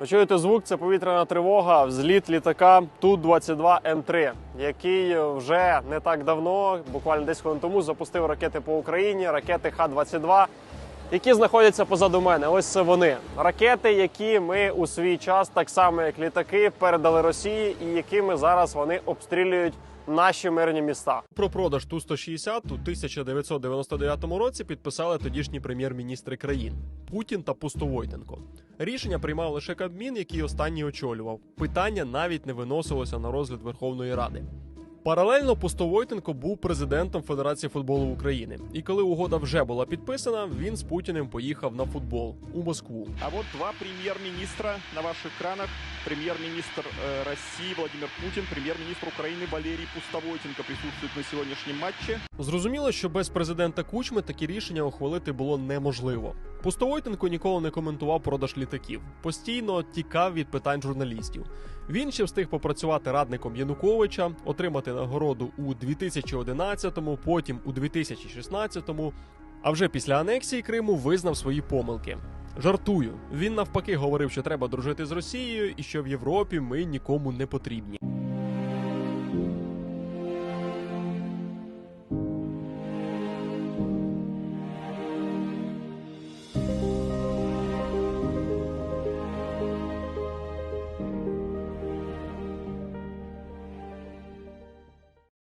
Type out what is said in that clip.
Ви звук, це повітряна тривога, взліт літака Ту-22М3, який вже не так давно, буквально 10 хвилин тому, запустив ракети по Україні, ракети Х-22, які знаходяться позаду мене. Ось це вони. Ракети, які ми у свій час, так само як літаки, передали Росії, і якими зараз вони обстрілюють наші мирні міста. Про продаж Ту-160 у 1999 році підписали тодішні прем'єр-міністри країн Путін та Пустовойтенко. Рішення приймав лише Кабмін, який останній очолював. Питання навіть не виносилося на розгляд Верховної Ради. Паралельно Пустовойтенко був президентом Федерації футболу України. І коли угода вже була підписана, він з Путіним поїхав на футбол у Москву. А вот два премьер-министра на ваших экранах. Премьер-министр э, России Владимир Путин, премьер-министр Украины Валерий Пустовойтенко присутствует на сегодняшнем матче. Зрозуміло, що без президента Кучми такі рішення ухвалити було неможливо. Пустовойтенко ніколи не коментував продаж літаків, постійно тікав від питань журналістів. Він ще встиг попрацювати радником Януковича, отримати нагороду у 2011-му, потім у 2016-му. А вже після анексії Криму визнав свої помилки. Жартую. Він навпаки говорив, що треба дружити з Росією і що в Європі ми нікому не потрібні.